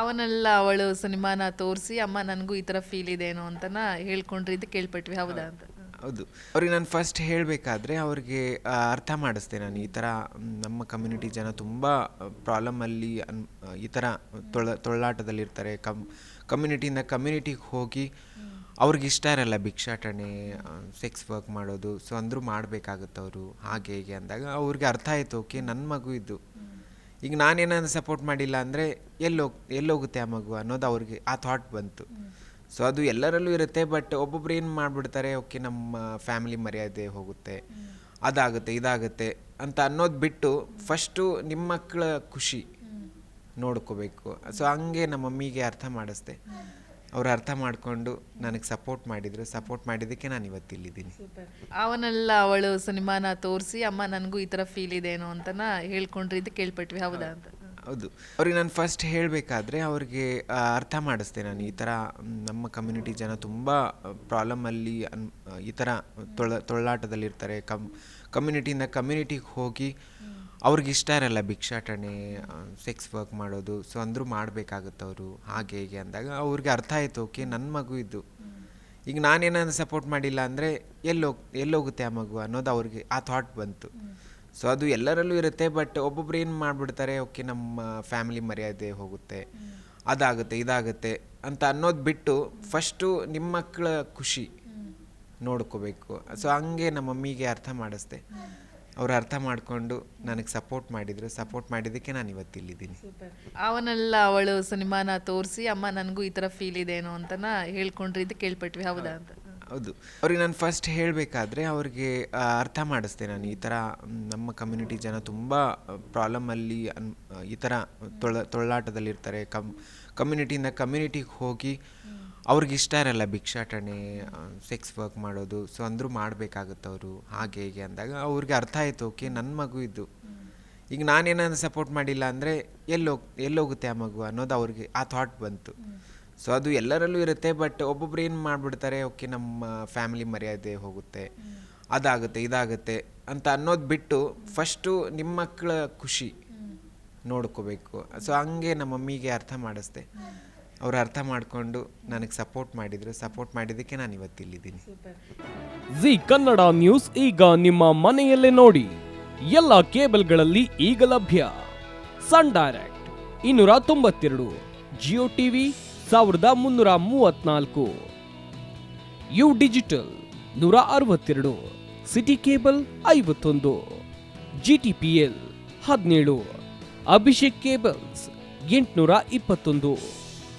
ಅವನೆಲ್ಲ ಅವಳು ಸಿನಿಮಾನ ತೋರಿಸಿ, ಅಮ್ಮ, ನನಗೂ ಈ ಥರ ಫೀಲ್ ಇದೆ ಏನೋ ಅಂತನ ಹೇಳ್ಕೊಂಡ್ರಿ ಕೇಳ್ಪಟ್ವಿ, ಹೌದಾ ಅಂತ. ಹೌದು. ಅವ್ರಿಗೆ ನಾನು ಫಸ್ಟ್ ಹೇಳಬೇಕಾದ್ರೆ ಅವ್ರಿಗೆ ಅರ್ಥ ಮಾಡಿಸ್ದೆ ನಾನು ಈ ಥರ ನಮ್ಮ ಕಮ್ಯುನಿಟಿ ಜನ ತುಂಬ ಪ್ರಾಬ್ಲಮಲ್ಲಿ ಅನ್ ಈ ಥರ ತೊಳ, ತೊಳ್ಳಾಟದಲ್ಲಿರ್ತಾರೆ. ಕಮ್ ಕಮ್ಯುನಿಟಿಯಿಂದ ಕಮ್ಯುನಿಟಿಗೆ ಹೋಗಿ ಅವ್ರಿಗೆ ಇಷ್ಟ ಇರಲ್ಲ ಭಿಕ್ಷಾಟನೆ ಸೆಕ್ಸ್ ವರ್ಕ್ ಮಾಡೋದು. ಸೊ ಅಂದರೂ ಮಾಡಬೇಕಾಗುತ್ತೆ ಅವರು ಹಾಗೆ, ಹೀಗೆ ಅಂದಾಗ ಅವ್ರಿಗೆ ಅರ್ಥ ಆಯಿತು, ಓಕೆ ನನ್ನ ಮಗು ಇದು. ಈಗ ನಾನೇನಾದ್ರು ಸಪೋರ್ಟ್ ಮಾಡಿಲ್ಲ ಅಂದರೆ ಎಲ್ಲೋಗ್ ಎಲ್ಲೋಗುತ್ತೆ ಆ ಮಗು ಅನ್ನೋದು ಅವ್ರಿಗೆ, ಆ ಥಾಟ್ ಬಂತು. ಸೊ ಅದು ಎಲ್ಲರಲ್ಲೂ ಇರುತ್ತೆ ಬಟ್ ಒಬ್ಬೊಬ್ರು ಏನು ಮಾಡಿಬಿಡ್ತಾರೆ, ಓಕೆ, ನಮ್ಮ ಫ್ಯಾಮಿಲಿ ಮರ್ಯಾದೆ ಹೋಗುತ್ತೆ, ಅದಾಗುತ್ತೆ, ಇದಾಗುತ್ತೆ ಅಂತ ಅನ್ನೋದು ಬಿಟ್ಟು ಫಸ್ಟು ನಿಮ್ಮ ಮಕ್ಕಳ ಖುಷಿ ನೋಡ್ಕೋಬೇಕು. ಸೊ ಹಂಗೆ ನಮ್ಮ ಮಮ್ಮಿಗೆ ಅರ್ಥ ಮಾಡಿಸ್ದೆ. ಅವ್ರು ಅರ್ಥ ಮಾಡಿಕೊಂಡು ನನಗೆ ಸಪೋರ್ಟ್ ಮಾಡಿದರು. ಸಪೋರ್ಟ್ ಮಾಡಿದ್ದಕ್ಕೆ ನಾನು ಇವತ್ತು ಇಲ್ಲಿದ್ದೀನಿ. ಅವನೆಲ್ಲ ಅವಳು ಸಿನಿಮಾನ ತೋರಿಸಿ ಅಮ್ಮ ನನಗೂ ಈ ಥರ ಫೀಲ್ ಇದೆ ಏನೋ ಅಂತನ ಹೇಳ್ಕೊಂಡ್ರಿ ಕೇಳ್ಪಟ್ವಿ. ಹೌದಾ ಅಂತ? ಹೌದು. ಅವ್ರಿಗೆ ನಾನು ಫಸ್ಟ್ ಹೇಳಬೇಕಾದ್ರೆ ಅವ್ರಿಗೆ ಆ, ಅರ್ಥ ಮಾಡಿಸ್ದೆ ನಾನು ಈ ಥರ ಮ್, ನಮ್ಮ ಕಮ್ಯುನಿಟಿ ಜನ ತುಂಬ ಪ್ರಾಬ್ಲಮಲ್ಲಿ ಅನ್ ಈ ಥರ ತೊಳ ತೊಳ್ಳಾಟದಲ್ಲಿರ್ತಾರೆ. ಕಮ್ ಕಮ್ಯುನಿಟಿಯಿಂದ ಕಮ್ಯುನಿಟಿಗೆ ಹೋಗಿ ಅವ್ರಿಗೆ ಇಷ್ಟ ಇರಲ್ಲ ಭಿಕ್ಷಾಟನೆ ಸೆಕ್ಸ್ ವರ್ಕ್ ಮಾಡೋದು. ಸೊ ಅಂದರೂ ಮಾಡಬೇಕಾಗುತ್ತೆ ಅವರು, ಹಾಗೆ ಹೀಗೆ ಅಂದಾಗ ಅವ್ರಿಗೆ ಅರ್ಥ ಆಯಿತು ಓಕೆ ನನ್ನ ಮಗು ಇದು. ಈಗ ನಾನೇನಾದ್ರು ಸಪೋರ್ಟ್ ಮಾಡಿಲ್ಲ ಅಂದರೆ ಎಲ್ಲೋಗ್, ಎಲ್ಲೋಗುತ್ತೆ ಆ ಮಗು ಅನ್ನೋದು ಅವ್ರಿಗೆ, ಆ ಥಾಟ್ ಬಂತು. ಸೊ ಅದು ಎಲ್ಲರಲ್ಲೂ ಇರುತ್ತೆ ಬಟ್ ಒಬ್ಬೊಬ್ರು ಏನು ಮಾಡಿಬಿಡ್ತಾರೆ ಓಕೆ ನಮ್ಮ ಫ್ಯಾಮಿಲಿ ಮರ್ಯಾದೆ ಹೋಗುತ್ತೆ, ಅದಾಗುತ್ತೆ, ಇದಾಗುತ್ತೆ ಅಂತ ಅನ್ನೋದು ಬಿಟ್ಟು ಫಸ್ಟು ನಿಮ್ಮ ಮಕ್ಕಳ ಖುಷಿ ನೋಡ್ಕೋಬೇಕು. ಸೊ ಹಂಗೆ ನಮ್ಮ ಮಮ್ಮಿಗೆ ಅರ್ಥ ಮಾಡಿಸ್ದೆ. ಅವ್ರು ಅರ್ಥ ಮಾಡಿಕೊಂಡು ನನಗೆ ಸಪೋರ್ಟ್ ಮಾಡಿದರು. ಸಪೋರ್ಟ್ ಮಾಡಿದ್ದಕ್ಕೆ ನಾನು ಇವತ್ತು ಇಲ್ಲಿದ್ದೀನಿ. ಅವನೆಲ್ಲ ಅವಳು ಸಿನಿಮಾನ ತೋರಿಸಿ ಅಮ್ಮ ನನಗೂ ಈ ಥರ ಫೀಲ್ ಇದೆ ಏನೋ ಅಂತನ ಹೇಳ್ಕೊಂಡ್ರಿ ಕೇಳ್ಪಟ್ವಿ. ಹೌದಾ ಅಂತ? ಹೌದು. ಅವ್ರಿಗೆ ನಾನು ಫಸ್ಟ್ ಹೇಳಬೇಕಾದ್ರೆ ಅವ್ರಿಗೆ ಅರ್ಥ ಮಾಡಿಸ್ದೆ ನಾನು ಈ ಥರ ನಮ್ಮ ಕಮ್ಯುನಿಟಿ ಜನ ತುಂಬ ಪ್ರಾಬ್ಲಮಲ್ಲಿ ಅನ್ ಈ ಥರ ತೊಳ ತೊಳ್ಳಾಟದಲ್ಲಿರ್ತಾರೆ. ಕಮ್ ಕಮ್ಯುನಿಟಿಯಿಂದ ಕಮ್ಯುನಿಟಿಗೆ ಹೋಗಿ ಅವ್ರಿಗೆ ಇಷ್ಟ ಇರಲ್ಲ ಭಿಕ್ಷಾಟನೆ ಸೆಕ್ಸ್ ವರ್ಕ್ ಮಾಡೋದು. ಸೊ ಅಂದರೂ ಮಾಡಬೇಕಾಗುತ್ತೆ ಅವರು. ಹಾಗೆ, ಹೀಗೆ ಅಂದಾಗ ಅವ್ರಿಗೆ ಅರ್ಥ ಆಯಿತು. ಓಕೆ ನನ್ನ ಮಗು ಇದು. ಈಗ ನಾನೇನಾದ್ರು ಸಪೋರ್ಟ್ ಮಾಡಿಲ್ಲ ಅಂದರೆ ಎಲ್ಲೋಗ್ ಎಲ್ಲೋಗುತ್ತೆ ಆ ಮಗು ಅನ್ನೋದು ಅವ್ರಿಗೆ, ಆ ಥಾಟ್ ಬಂತು. ಸೊ ಅದು ಎಲ್ಲರಲ್ಲೂ ಇರುತ್ತೆ ಬಟ್ ಒಬ್ಬೊಬ್ರು ಏನು ಮಾಡಿಬಿಡ್ತಾರೆ ಓಕೆ ನಮ್ಮ ಫ್ಯಾಮಿಲಿ ಮರ್ಯಾದೆ ಹೋಗುತ್ತೆ. ಅದಾಗುತ್ತೆ, ಇದಾಗುತ್ತೆ ಅಂತ ಅನ್ನೋದು ಬಿಟ್ಟು ಫಸ್ಟು ನಿಮ್ಮ ಮಕ್ಕಳ ಖುಷಿ ನೋಡ್ಕೋಬೇಕು. ಸೊ ಹಂಗೆ ನಮ್ಮ ಮಮ್ಮಿಗೆ ಅರ್ಥ ಮಾಡಿಸ್ದೆ. ಅವ್ರು ಅರ್ಥ ಮಾಡಿಕೊಂಡು ನನಗೆ ಸಪೋರ್ಟ್ ಮಾಡಿದರು. ಸಪೋರ್ಟ್ ಮಾಡಿದ್ದಕ್ಕೆ ನಾನು ಇವತ್ತು ಇಲ್ಲಿದ್ದೀನಿ. ಜಿ ಕನ್ನಡ ನ್ಯೂಸ್ ಈಗ ನಿಮ್ಮ ಮನೆಯಲ್ಲೇ ನೋಡಿ. ಎಲ್ಲ ಕೇಬಲ್ಗಳಲ್ಲಿ ಈಗ ಲಭ್ಯ. ಸನ್ ಡೈರೆಕ್ಟ್ ಇನ್ನೂರ ತೊಂಬತ್ತೆರಡು ಜಿಯೋ ಟಿವಿ ಸಾವಿರದ ಮುನ್ನೂರ ಮೂವತ್ನಾಲ್ಕು. ಯು ಡಿಜಿಟಲ್ ನೂರ ಅರವತ್ತೆರಡು, ಸಿಟಿ ಕೇಬಲ್ ಐವತ್ತೊಂದು. ಜಿ ಟಿ ಪಿ ಎಲ್ ಹದಿನೇಳು, ಅಭಿಷೇಕ್ ಕೇಬಲ್ಸ್ ಎಂಟುನೂರ ಇಪ್ಪತ್ತೊಂದು.